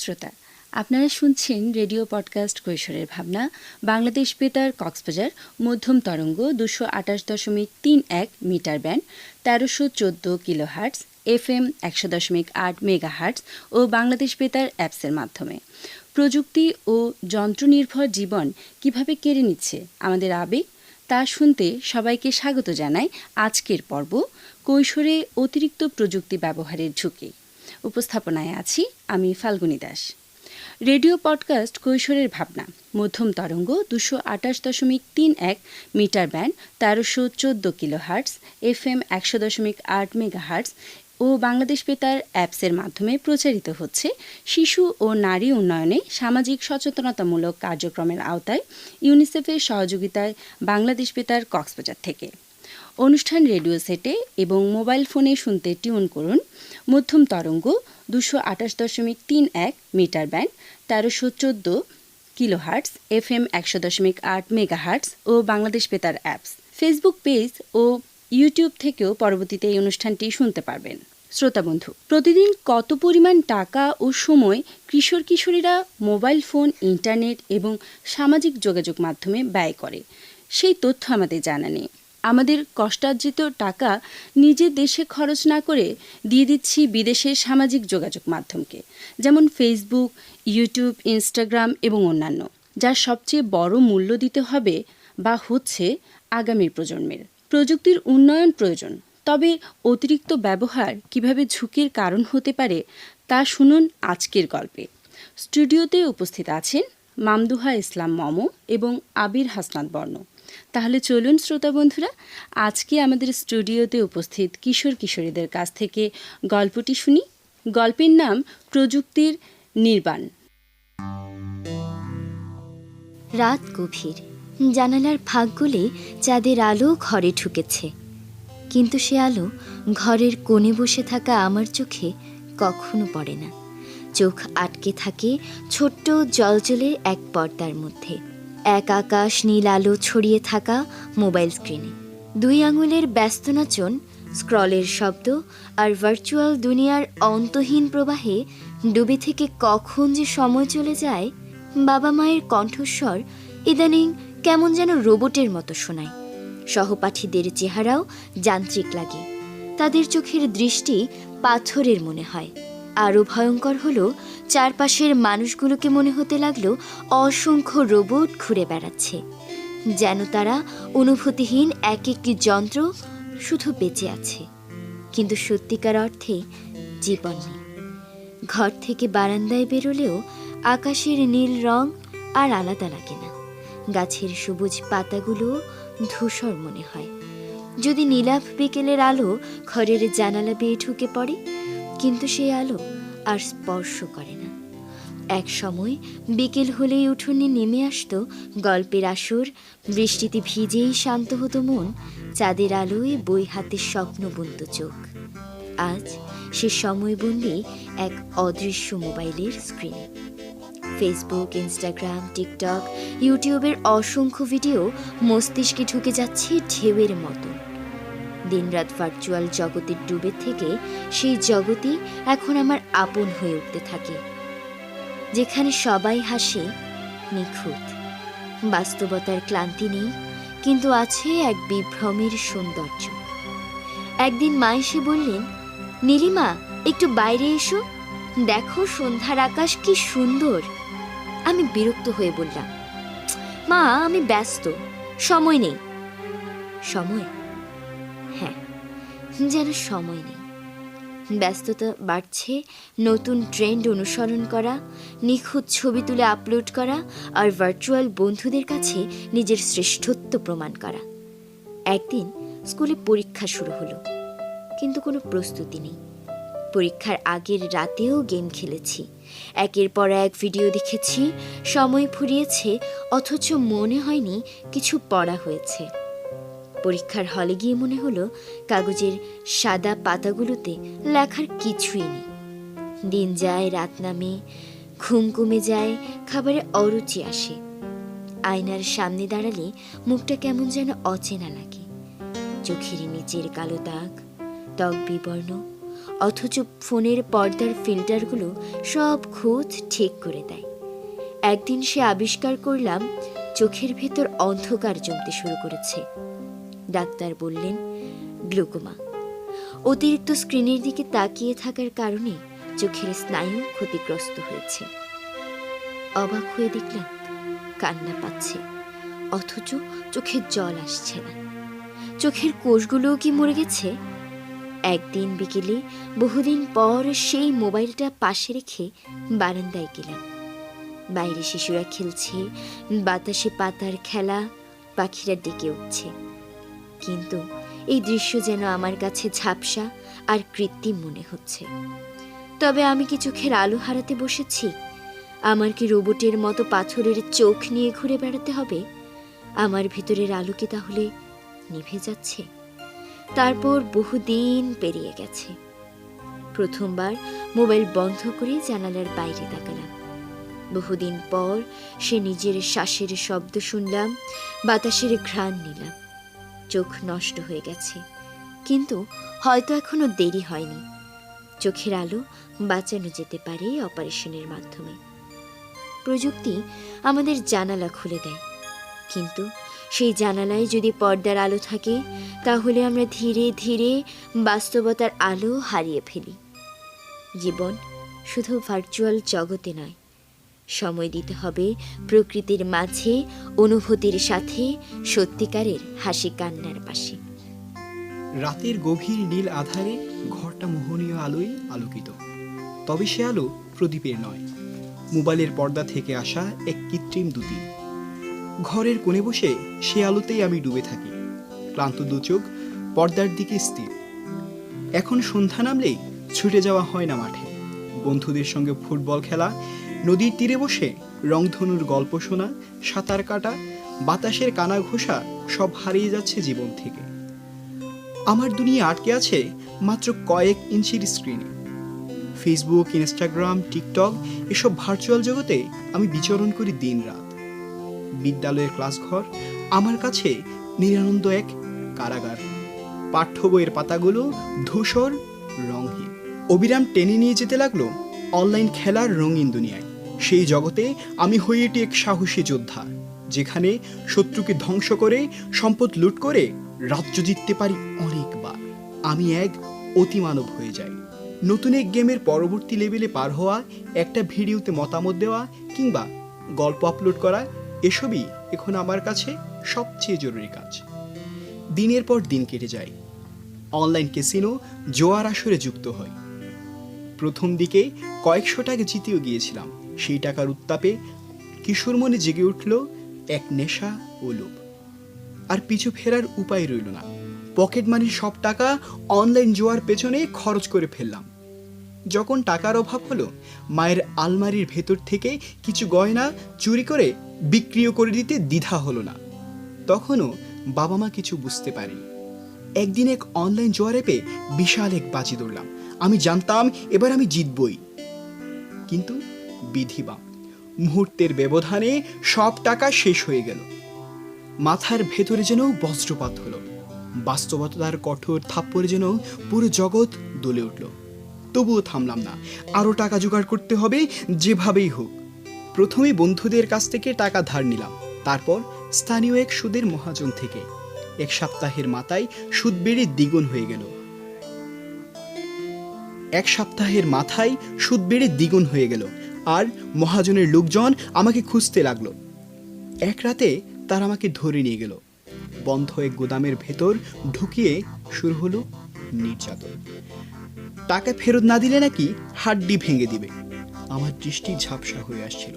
শ্রোতা, আপনারা শুনছেন রেডিও পডকাস্ট কৈশোরের ভাবনা, বাংলাদেশ বেতার কক্সবাজার, মধ্যম তরঙ্গ দুশো আঠাশ দশমিক তিন এক মিটার ব্যান্ড, তেরোশো চোদ্দ কিলো হার্টস এফ এম একশো দশমিক আট মেগা হার্টস ও বাংলাদেশ বেতার অ্যাপসের মাধ্যমে। প্রযুক্তি ও যন্ত্রনির্ভর জীবন কীভাবে কেড়ে নিচ্ছে আমাদের আবেগ, তা শুনতে সবাইকে স্বাগত জানাই আজকের পর্ব কৈশোরে অতিরিক্ত প্রযুক্তি ব্যবহারের ঝুঁকি। উপস্থাপনায় আছি আমি ফাল্গুনী দাস। রেডিও পডকাস্ট কৈশোরের ভাবনা, মধ্যম তরঙ্গ দুশো আঠাশ দশমিক তিন এক মিটার ব্যান্ড, তেরোশো চোদ্দ কিলো হার্টস এফ এম একশো দশমিক আট মেগা হার্টস ও বাংলাদেশ বেতার অ্যাপসের মাধ্যমে প্রচারিত হচ্ছে শিশু ও নারী উন্নয়নে সামাজিক সচেতনতামূলক কার্যক্রমের আওতায় ইউনিসেফের সহযোগিতায় বাংলাদেশ বেতার কক্সবাজার থেকে। অনুষ্ঠান রেডিও সেটে এবং মোবাইল ফোনে শুনতে টিউন করুন মধ্যম তরঙ্গ দুশো আঠাশ দশমিক তিন এক মিটার ব্যান্ড, তেরোশো চোদ্দ কিলো হার্টস এফ এম একশো দশমিক আট মেগা হার্টস ও Bangladesh Betar apps. Facebook page ও ইউটিউব থেকেও পরবর্তীতে এই অনুষ্ঠানটি শুনতে পারবেন। শ্রোতা বন্ধু, প্রতিদিন কত পরিমাণ টাকা ও সময় কিশোর কিশোরীরা মোবাইল ফোন, ইন্টারনেট এবং সামাজিক যোগাযোগ মাধ্যমে ব্যয় করে? সেই তথ্য আমাদের জানা নেই আমাদের কষ্টার্জিত টাকা নিজে দেশে খরচ না করে দিয়ে দিচ্ছি বিদেশের সামাজিক যোগাযোগ মাধ্যমকে, যেমন ফেসবুক ইউটিউব ইনস্টাগ্রাম এবং অন্যান্য, যার সবচেয়ে বড় মূল্য দিতে হবে বা হচ্ছে আগামীর প্রজন্মের। প্রযুক্তির উন্নয়ন প্রয়োজন, তবে অতিরিক্ত ব্যবহার কীভাবে ঝুঁকির কারণ হতে পারে তা শুনুন আজকের গল্পে। স্টুডিওতে উপস্থিত আছেন মামদুহা ইসলাম মম এবং আবির হাসনাত বর্ণ। তাহলে চলুন শ্রোতা বন্ধুরা, আজকে আমাদের স্টুডিওতে উপস্থিত কিশোর কিশোরীদের কাছ থেকে গল্পটি শুনি। গল্পের নাম প্রযুক্তির নির্বাণ। রাত গভীর। জানালার ফাঁক গলে চাঁদের আলো ঘরে ঢুকেছে। কিন্তু সে আলো ঘরের কোণে বসে থাকা আমার চোখে কখনো পড়ে না। চোখ আটকে থাকে ছোট্ট জলজলে এক পর্দার মধ্যে। এক আকাশ নীল আলো ছড়িয়ে থাকা মোবাইল স্ক্রিনে। দুই আঙুলের ব্যস্ত নাচন স্ক্রলের শব্দ আর ভার্চুয়াল দুনিয়ার অন্তহীন প্রবাহে ডুবে থেকে কখন যে সময় চলে যায়, বাবা মায়ের কণ্ঠস্বর ইদানিং কেমন যেন রোবটের মতো শোনায়। সহপাঠীদের চেহারাও যান্ত্রিক লাগে। তাদের চোখের দৃষ্টি পাথরের মনে হয়। আরও ভয়ঙ্কর হলো, চারপাশের মানুষগুলোকে মনে হতে লাগল অসংখ্য রোবট ঘুরে বেড়াচ্ছে। যেন তারা অনুভূতিহীন এক একটি যন্ত্র শুধু বেঁচে আছে। কিন্তু সত্যিকার অর্থে জীবন নেই। ঘর থেকে বারান্দায় বেরোলেও আকাশের নীল রং আর আলাদা লাগে না। গাছের সবুজ পাতাগুলো ধূসর মনে হয়। যদি নীলাভ বিকেলের আলো ঘরের জানালা বেয়ে ঢুকে পড়ে কিন্তু সেই আলো আর স্পর্শ করে না। এক সময় বিকেল হলেই উঠোনে নেমে আসতো গল্পের আসর, বৃষ্টিতে ভিজেই শান্ত হতো মন, চাঁদের আলোয় বই হাতে স্বপ্ন বুনত চোখ। আজ সে সময় সময়বন্দি এক অদৃশ্য মোবাইলের স্ক্রিনে। ফেসবুক, ইনস্টাগ্রাম, টিকটক, ইউটিউবের অসংখ্য ভিডিও মস্তিষ্কে ঢুকে যাচ্ছে ঢেউয়ের মতো। দিনরাত ভার্চুয়াল জগতের ডুবে থেকে সেই জগতই এখন আমার আপন হয়ে উঠতে থাকে, যেখানে সবাই হাসে, নিখুঁত। বাস্তবতার ক্লান্তি নেই, কিন্তু আছে এক বিভ্রমের সৌন্দর্য। একদিন মা এসে বললেন, নীলিমা, একটু বাইরে এসো। দেখো সন্ধ্যার আকাশ কি সুন্দর। আমি বিরক্ত হয়ে বললাম, মা, আমি ব্যস্ত। সময় নেই। সময়? যেন সময় নেই। ব্যস্ততা বাড়ছে, নতুন ট্রেন্ড অনুসরণ করা, নিখুঁত ছবি তুলে আপলোড করা আর ভার্চুয়াল বন্ধুদের কাছে নিজের শ্রেষ্ঠত্ব প্রমাণ করা। একদিন স্কুলে পরীক্ষা শুরু হলো, কিন্তু কোনো প্রস্তুতি নেই। পরীক্ষার আগের রাতেও গেম খেলেছি। একের পর এক ভিডিও দেখেছি, সময় ফুরিয়েছে, অথচ মনে হয়নি কিছু পড়া হয়েছে। পরীক্ষার হলে গিয়ে মনে হলো কাগজের সাদা পাতাগুলোতে লেখার কিছুই নেই। দিন যায়, রাত নামে, ঘুম কমে যায়, খাবারে অরুচি আসে। আয়নার সামনে দাঁড়ালে মুখটা কেমন যেন অচেনা লাগে। চোখের নিচের কালো দাগ, ত্বক বিবর্ণ, অথচ ফোনের পর্দার ফিল্টারগুলো সব খোঁজ ঠিক করে দেয়। একদিন সে আবিষ্কার করলাম, চোখের ভেতর অন্ধকার জমতে শুরু করেছে। ডাক্তার বললেন, গ্লুকোমা। অতিরিক্ত স্ক্রিনের দিকে তাকিয়ে থাকার কারণে চোখের স্নায়ু ক্ষতিগ্রস্ত হয়েছে। অবাক হয়ে দেখলাম, কান্না পাচ্ছে, অথচ চোখের জল আসছে না। চোখের কোষগুলোও কি মরে গেছে? একদিন বিকেলে, বহুদিন পর সেই মোবাইলটা পাশে রেখে বারান্দায় গেলাম। বাইরে শিশুরা খেলছে, বাতাসে পাতার খেলা, পাখিরা ডেকে উঠছে। কিন্তু এই দৃশ্য যেন আমার কাছে ঝাপসা আর কৃত্রিম মনে হচ্ছে। তবে আমি কি চোখের আলো হারাতে বসেছি? আমার কি রোবটের মতো পাথরের চোখ নিয়ে ঘুরে বেড়াতে হবে? আমার ভিতরের আলো কি তাহলে নিভে যাচ্ছে? তারপর বহুদিন পেরিয়ে গেছে। প্রথমবার মোবাইল বন্ধ করে জানালার বাইরে তাকালাম। বহুদিন পর সে নিজের শ্বাসের শব্দ শুনলাম, বাতাসের ঘ্রাণ নিলাম। চোখ নষ্ট হয়ে গেছে। কিন্তু হয়তো এখনও দেরি হয়নি। চোখের আলো বাঁচানো যেতে পারে অপারেশনের মাধ্যমে। প্রযুক্তি আমাদের জানালা খুলে দেয়। কিন্তু সেই জানালায় যদি পর্দার আলো থাকে, তাহলে আমরা ধীরে ধীরে বাস্তবতার আলো হারিয়ে ফেলি। জীবন শুধু ভার্চুয়াল জগতে নয় সময় দিতে হবে প্রকৃতির মাঝে, অনুভূতির সাথে, সত্যিকারের হাসি কান্নার পাশে। রাতের গভীর নীল আধারে ঘরটা মোহনীয় আলোয় আলোকিত। তবে সে আলো প্রদীপের নয়। মোবাইলের পর্দা থেকে আসা এক কৃত্রিম দুটি ঘরের কোণে বসে সে আলোতেই আমি ডুবে থাকি। ক্লান্ত দুচোখ পর্দার দিকে স্থির। এখন সন্ধ্যা নামলেই ছুটে যাওয়া হয় না মাঠে। বন্ধুদের সঙ্গে ফুটবল খেলা নদীর তীরে বসে রংধনুর গল্প শোনা, সাঁতার কাটা, বাতাসের কানা ঘোষা, সব হারিয়ে যাচ্ছে জীবন থেকে। আমার দুনিয়া আটকে আছে মাত্র কয়েক ইঞ্চির স্ক্রিনে ফেসবুক ইনস্টাগ্রাম টিকটক এসব ভার্চুয়াল জগতে আমি বিচরণ করি দিন রাত। বিদ্যালয়ের ক্লাসঘর আমার কাছে নিরানন্দ এক কারাগার। পাঠ্য বইয়ের পাতাগুলো ধূসর, রঙহীন। অবিরাম টেনে নিয়ে যেতে লাগল অনলাইন খেলার রঙিন দুনিয়ায়। সেই জগতে আমি হয়ে এটি এক সাহসী যোদ্ধা, যেখানে শত্রুকে ধ্বংস করে, সম্পদ লুট করে রাজ্য জিততে পারি অনেকবার। আমি এক অতিমানব হয়ে যাই। নতুন এক গেমের পরবর্তী লেভেলে পার হওয়া, একটা ভিডিওতে মতামত দেওয়া, কিংবা গল্প আপলোড করা, এসবই এখন আমার কাছে সবচেয়ে জরুরি কাজ। দিনের পর দিন কেটে যায়। অনলাইন কেসিনো জোয়ার আসরে যুক্ত হয়। প্রথম দিকে কয়েকশো টাকা জিতেও গিয়েছিলাম। সেই টাকার উত্তাপে কিশোর মনে জেগে উঠল এক নেশা ও লোভ। আর পিছু ফেরার উপায় রইল না। পকেট মানির সব টাকা অনলাইন জোয়ার পেছনে খরচ করে ফেললাম। যখন টাকার অভাব হলো, মায়ের আলমারির ভেতর থেকে কিছু গয়না চুরি করে বিক্রিও করে দিতে দ্বিধা হলো না। তখনও বাবা মা কিছু বুঝতে পারেনি। একদিন এক অনলাইন জোয়ার অ্যাপে বিশাল এক বাজি দৌড়লাম আমি জানতাম এবার আমি জিতবই। কিন্তু বিধিবাম মুহূর্তের ব্যবধানে সব টাকা শেষ হয়ে গেল। মাথার ভেতরে যেন বজ্রপাত হলো। বাস্তবতার কঠোর থাপ্পড়ে যেন পুরো জগৎ দলে উঠল। তবুও থামলাম না। আরও টাকা জোগাড় করতে হবে, যেভাবেই হোক। প্রথমে বন্ধুদের কাছ থেকে টাকা ধার নিলাম। তারপর স্থানীয় এক সুদের মহাজন থেকে। এক সপ্তাহের মাথায় সুদ বেড়ে দ্বিগুণ হয়ে গেল। এক সপ্তাহের মাথায় সুদ বেড়ে দ্বিগুণ হয়ে গেল। আর মহাজনের লোকজন আমাকে খুঁজতে লাগল। এক রাতে তারা আমাকে ধরে নিয়ে গেল। বন্ধ এক গোদামের ভেতর ঢুকিয়ে শুরু হলো নির্যাতন। টাকা ফেরত না দিলে নাকি হাড্ডি ভেঙে দিবে। আমার দৃষ্টি ঝাপসা হয়ে আসছিল।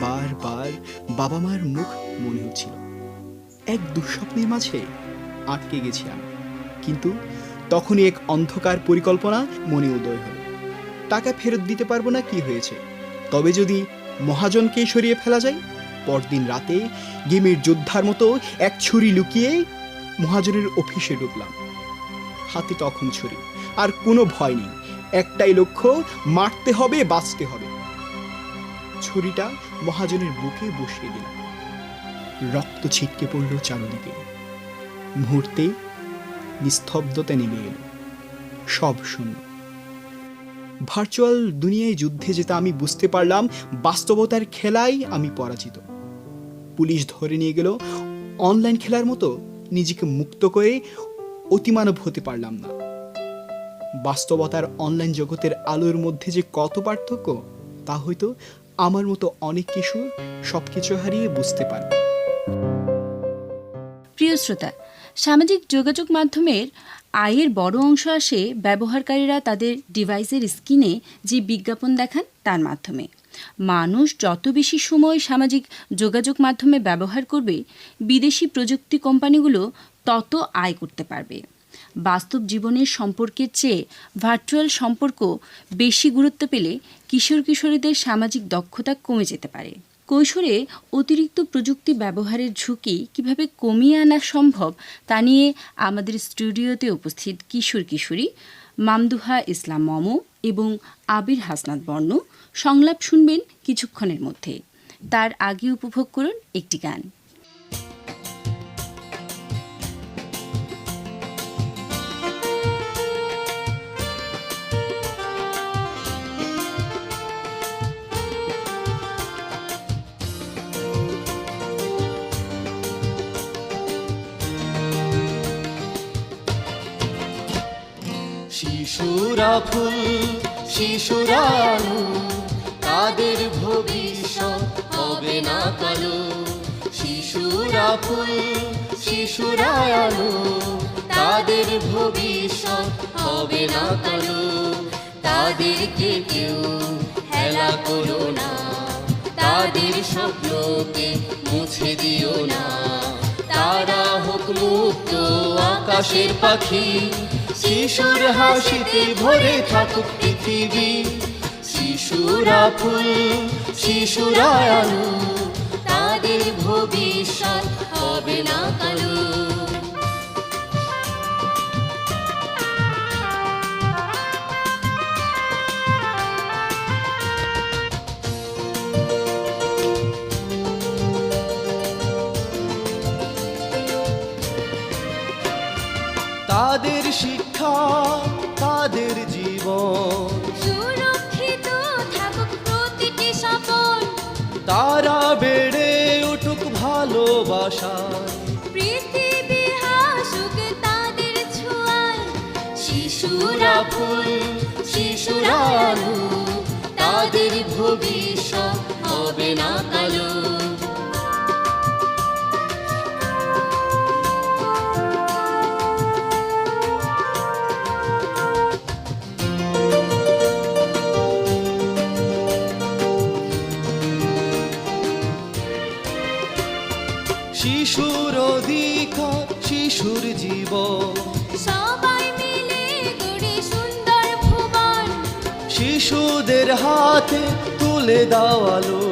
বারবার বাবা মার মুখ মনে হচ্ছিল। এক দুঃস্বপ্নের মাঝে আটকে গেছি আমি। কিন্তু তখনই এক অন্ধকার পরিকল্পনা মনে উদয় হলো। টাকা ফেরত দিতে পারব না কি হয়েছে? তবে যদি মহাজনকে সরিয়ে ফেলা যায়, পরদিন রাতে গেমের যোদ্ধার মতো এক ছুরি লুকিয়ে মহাজনের অফিসে ঢুকলাম। হাতে তখন ছুরি, আর কোনো ভয় নেই। একটাই লক্ষ্য, মারতে হবে, বাঁচতে হবে। ছুরিটা মহাজনের বুকে বসিয়ে দিলাম। রক্ত ছিটকে পড়ল চারদিকে। মুহূর্তে নিস্তব্ধতা নেমে এলো। সব শূন্য। ভার্চুয়াল দুনিয়ায় যুদ্ধে যেটা আমি বুঝতে পারলাম বাস্তবতার খেলায় আমি পরাজিত। পুলিশ ধরে নিয়ে গেল, অনলাইন খেলার মতো নিজেকে মুক্ত করে অতিমানব হতে পারলাম না। বাস্তবতার অনলাইন জগতের আলোর মধ্যে যে কত পার্থক্য, তা হয়তো আমার মতো অনেক কিশোর সবকিছু হারিয়ে বুঝতে পারবে। প্রিয় শ্রোতা, সামাজিক যোগাযোগ মাধ্যমের আয়ের বড় অংশ আসে ব্যবহারকারীরা তাদের ডিভাইসের স্ক্রিনে যে বিজ্ঞাপন দেখান তার মাধ্যমে। মানুষ যত বেশি সময় সামাজিক যোগাযোগ মাধ্যমে ব্যবহার করবে, বিদেশি প্রযুক্তি কোম্পানিগুলো তত আয় করতে পারবে। বাস্তব জীবনের সম্পর্কের চেয়ে ভার্চুয়াল সম্পর্ক বেশি গুরুত্ব পেলে কিশোর কিশোরীদের সামাজিক দক্ষতা কমে যেতে পারে। কৈশোরে অতিরিক্ত প্রযুক্তি ব্যবহারের ঝুঁকি কীভাবে কমিয়ে আনা সম্ভব তা নিয়ে আমাদের স্টুডিওতে উপস্থিত কিশোর কিশোরী, মামদুহা ইসলাম মম এবং আবির হাসনাত বর্ণ। সংলাপ শুনবেন কিছুক্ষণের মধ্যে। তার আগে উপভোগ করুন একটি গান। শিশুরা ফুল, শিশুরা আলো তাদের ভবিষ্যৎ হবে না কালো। শিশুরা ফুল, শিশুরা আলো তাদের ভবিষ্যৎ হবে না কালো। তাদেরকে কেউ হেলা করো না, তাদের স্বপ্নকে মুছে দিও না। তারা হোক মুক্ত আকাশের পাখি শিশুর হাসিতে ভরে থাকুক পৃথিবী। শিশুরা ফুল শিশুরা আলো তাদের ভবিষ্যৎ হবে না কালো। শিক্ষা তাদের জীবন। সুরক্ষিত থাকুক প্রতিটি স্বপন তারা বেড়ে উঠুক ভালোবাসায়। পৃথিবী হাসুক তাদের ছোঁয়ায়। শিশুরা ফুল শিশুরা আলো। তাদের ভবিষ্যৎ হবে না কালো। শিশুর অধিকার শিশুর জীবন। সবাই মিলে গড়ে সুন্দর ভুবন। শিশুদের হাতে তুলে দাওয়ালো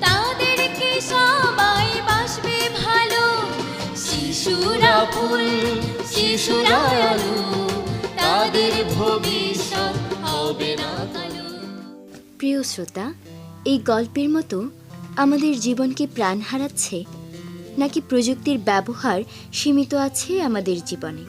তাদেরকে সবাই বাসবে ভালো। শিশুরা ফুল শিশুরা আলো। তাদের ভবিষ্যৎ হবে না কালো। প্রিয় শ্রোতা এই গল্পের মতো আমাদের জীবনকে প্রাণ হারাচ্ছে নাকি প্রযুক্তির ব্যবহার সীমিত আছে আমাদের জীবনে?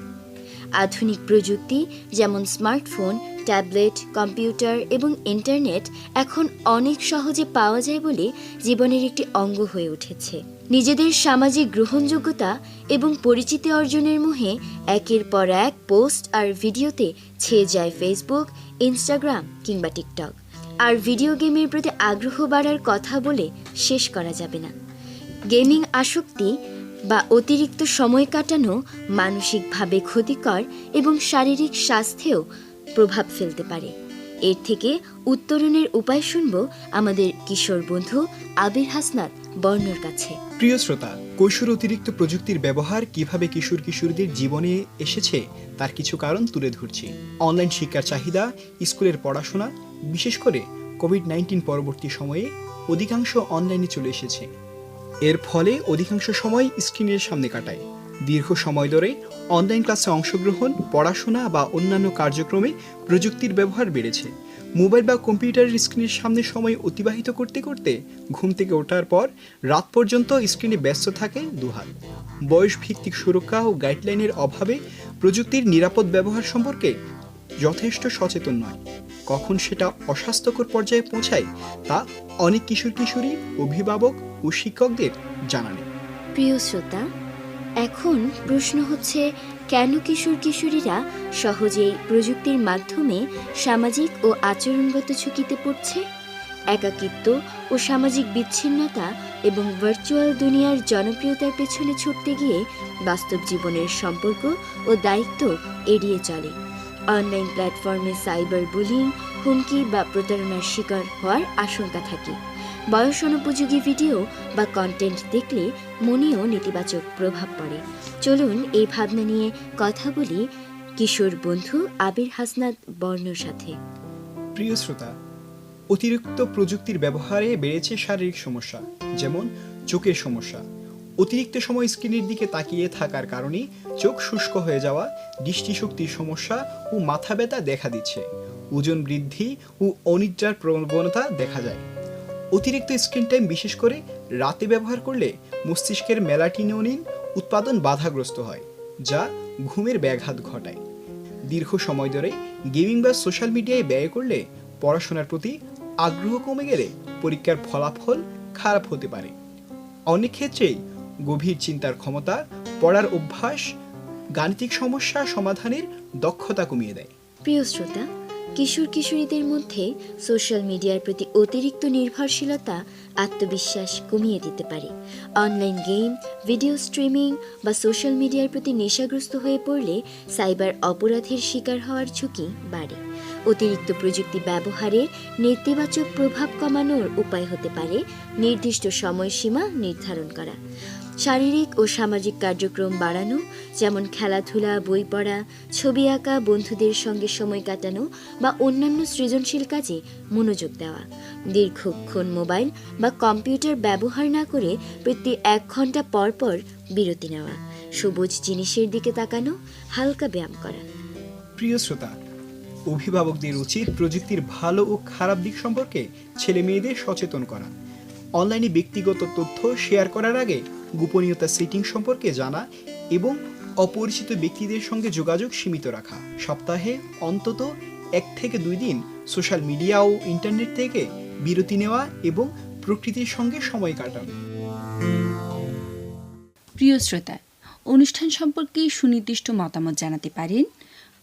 আধুনিক প্রযুক্তি যেমন স্মার্টফোন, ট্যাবলেট, কম্পিউটার এবং ইন্টারনেট এখন অনেক সহজে পাওয়া যায় বলে জীবনের একটি অঙ্গ হয়ে উঠেছে। নিজেদের সামাজিক গ্রহণযোগ্যতা এবং পরিচিতি অর্জনের মুহে একের পর এক পোস্ট আর ভিডিওতে ছেয়ে যায় ফেসবুক, ইনস্টাগ্রাম কিংবা টিকটক। আর ভিডিও গেমের প্রতি আগ্রহ বাড়ার কথা বলে শেষ করা যাবে না। গেমিং আসক্তি বা অতিরিক্ত সময় কাটানো মানসিকভাবে ক্ষতিকর এবং শারীরিক স্বাস্থ্যেও প্রভাব ফেলতে পারে। এর থেকে উত্তরণের উপায় শুনব আমাদের কিশোর বন্ধু আবির হাসনাত বর্ণর কাছে। প্রিয় শ্রোতা, কৈশোর অতিরিক্ত প্রযুক্তির ব্যবহার কীভাবে কিশোর কিশোরীদের জীবনে এসেছে তার কিছু কারণ তুলে ধরছি। অনলাইন শিক্ষার চাহিদা, স্কুলের পড়াশোনা, বিশেষ করে কোভিড নাইন্টিন পরবর্তী সময়ে অধিকাংশ অনলাইনে চলে এসেছে। এর ফলে অধিকাংশ সময় স্ক্রিনের সামনে কাটায়। দীর্ঘ সময় ধরে অনলাইন ক্লাসে অংশগ্রহণ, পড়াশোনা বা অন্যান্য কার্যক্রমে প্রযুক্তির ব্যবহার বেড়েছে। মোবাইল বা কম্পিউটারের স্ক্রিনের সামনে সময় অতিবাহিত করতে করতে ঘুম থেকে ওঠার পর রাত পর্যন্ত স্ক্রিনে ব্যস্ত থাকে দুহাত। বয়স ভিত্তিক সুরক্ষা ও গাইডলাইনের অভাবে প্রযুক্তির নিরাপদ ব্যবহার সম্পর্কে যথেষ্ট সচেতন নয়। কখন সেটা অস্বাস্থ্যকর পর্যায়ে পৌঁছায় তা অনেক কিশোর কিশোরী, অভিভাবক ও শিক্ষকদের জানা নেই। প্রিয় শ্রোতা, এখন প্রশ্ন হচ্ছে, কেন কিশোর কিশোরীরা সহজেই প্রযুক্তির মাধ্যমে সামাজিক ও আচরণগত ঝুঁকিতে পড়ছে? একাকিত্ব ও সামাজিক বিচ্ছিন্নতা এবং ভার্চুয়াল দুনিয়ার জনপ্রিয়তার পেছনে ছুটতে গিয়ে বাস্তব জীবনের সম্পর্ক ও দায়িত্ব এড়িয়ে চলে। অনলাইন প্ল্যাটফর্মে সাইবার বুলিং হুমকি বা প্রতারণার শিকার হওয়ার আশঙ্কা থাকে। বয়স অনুপযোগী ভিডিও বা কন্টেন্ট দেখলে মনেও নেতিবাচক প্রভাব পড়ে। চলুন এই ভাবনা নিয়ে কথা বলি কিশোর বন্ধু আবির হাসনাত বর্ণর সাথে। প্রিয় শ্রোতা, অতিরিক্ত প্রযুক্তির ব্যবহারে বেড়েছে শারীরিক সমস্যা, যেমন চোখের সমস্যা। অতিরিক্ত সময় স্ক্রিনের দিকে তাকিয়ে থাকার কারণে চোখ শুষ্ক হয়ে যাওয়া, দৃষ্টিশক্তির সমস্যা ও মাথা ব্যথা দেখা দিচ্ছে। ওজন বৃদ্ধি ও অনিদ্রার প্রবণতা দেখা যায়। অতিরিক্ত স্ক্রিন টাইম বিশেষ করে রাতে ব্যবহার করলে মস্তিষ্কের মেলাটিনোনিন উৎপাদন বাধাগ্রস্ত হয়, যা ঘুমের ব্যাঘাত ঘটায়। দীর্ঘ সময় ধরে গেমিং বা সোশ্যাল মিডিয়ায় ব্যয় করলে পড়াশোনার প্রতি আগ্রহ কমে গেলে পরীক্ষার ফলাফল খারাপ হতে পারে। অনেক ক্ষেত্রেই গভীর চিন্তার ক্ষমতা, পড়ার অভ্যাস গাণিতিক সমস্যা সমাধানের দক্ষতা কমিয়ে দেয়। প্রিয় শ্রোতা, কিশোর কিশোরীদের মধ্যে সোশ্যাল মিডিয়ার প্রতি অতিরিক্ত নির্ভরশীলতা, আত্মবিশ্বাস কমিয়ে দিতে পারে। অনলাইন গেম, ভিডিও স্ট্রিমিং বা সোশ্যাল মিডিয়ার প্রতি নেশাগ্রস্ত হয়ে পড়লে সাইবার অপরাধের শিকার হওয়ার ঝুঁকি বাড়ে। অতিরিক্ত প্রযুক্তি ব্যবহারের নেতিবাচক প্রভাব কমানোর উপায় হতে পারে নির্দিষ্ট সময়সীমা নির্ধারণ করা। শারীরিক ও সামাজিক কার্যক্রম বাড়ানো, যেমন খেলাধুলা, বই পড়া, ছবি আঁকা, বন্ধুদের সঙ্গে সময় কাটানো বা অন্যান্য সৃজনশীল কাজে মনোযোগ দেওয়া। দীর্ঘক্ষণ মোবাইল বা কম্পিউটার ব্যবহার না করে প্রতি এক ঘণ্টা পর পর বিরতি নেওয়া, সবুজ জিনিসের দিকে তাকানো, হালকা ব্যায়াম করা। প্রিয় শ্রোতা, অভিভাবকদের উচিত প্রযুক্তির ভালো ও খারাপ দিক সম্পর্কে ছেলে মেয়েদের সচেতন করা। অনলাইনে ব্যক্তিগত তথ্য শেয়ার করার আগে গোপনীয়তা সেটিং সম্পর্কে জানা এবং অপরিচিত ব্যক্তিদের সঙ্গে যোগাযোগ সীমিত রাখা। সপ্তাহে অন্তত এক থেকে দুই দিন সোশ্যাল মিডিয়া ও ইন্টারনেট থেকে বিরতি নেওয়া এবং প্রকৃতির সঙ্গে সময় কাটানো। প্রিয় শ্রোতা, অনুষ্ঠান সম্পর্কে সুনির্দিষ্ট মতামত জানাতে পারেন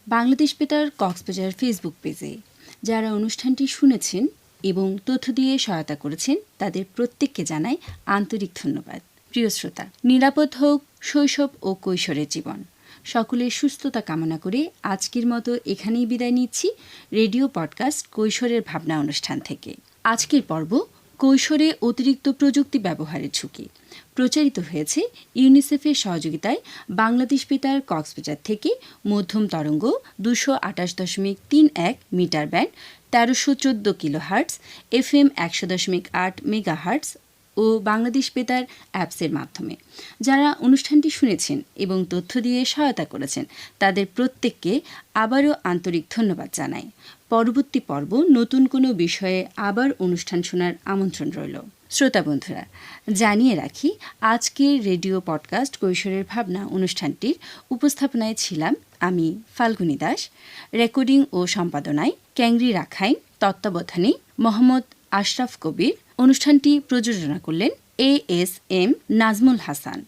বাংলাদেশ বেতার কক্সবাজার ফেসবুক পেজে। যারা অনুষ্ঠানটি শুনেছেন এবং তথ্য দিয়ে সহায়তা করেছেন, তাদের প্রত্যেককে জানাই আন্তরিক ধন্যবাদ। প্রিয় শ্রোতা, নিরাপদ হোক, শৈশব ও কৈশোরের জীবন। সকলের সুস্থতা কামনা করে আজকের মতো এখানেই বিদায় নিচ্ছি রেডিও পডকাস্ট কৈশোরের ভাবনা অনুষ্ঠান থেকে। আজকের পর্ব কৈশোরে অতিরিক্ত প্রযুক্তি ব্যবহারের ঝুঁকি। প্রচারিত হয়েছে ইউনিসেফের সহযোগিতায় বাংলাদেশ বেতার কক্সবাজার থেকে মধ্যম তরঙ্গ দুশো আঠাশ দশমিক তিন এক মিটার ব্যান্ড, তেরোশো চোদ্দ কিলো হার্টস এফ এম একশো দশমিক আট মেগা হার্টস ও বাংলাদেশ বেতার অ্যাপসের মাধ্যমে। যারা অনুষ্ঠানটি শুনেছেন এবং তথ্য দিয়ে সহায়তা করেছেন, তাদের প্রত্যেককে আবারও আন্তরিক ধন্যবাদ জানাই। পরবর্তী পর্ব নতুন কোনো বিষয়ে আবার অনুষ্ঠান শোনার আমন্ত্রণ রইল। শ্রোতা বন্ধুরা, জানিয়ে রাখি, আজকের রেডিও পডকাস্ট কৈশোরের ভাবনা অনুষ্ঠানটির উপস্থাপনায় ছিলাম আমি ফাল্গুনী দাস। রেকর্ডিং ও সম্পাদনায় ক্যাংরি রাখাইন, তত্ত্বাবধানে মোহাম্মদ আশরাফ কবির। অনুষ্ঠানটি প্রযোজনা করলেন A S M Nazmul Hasan.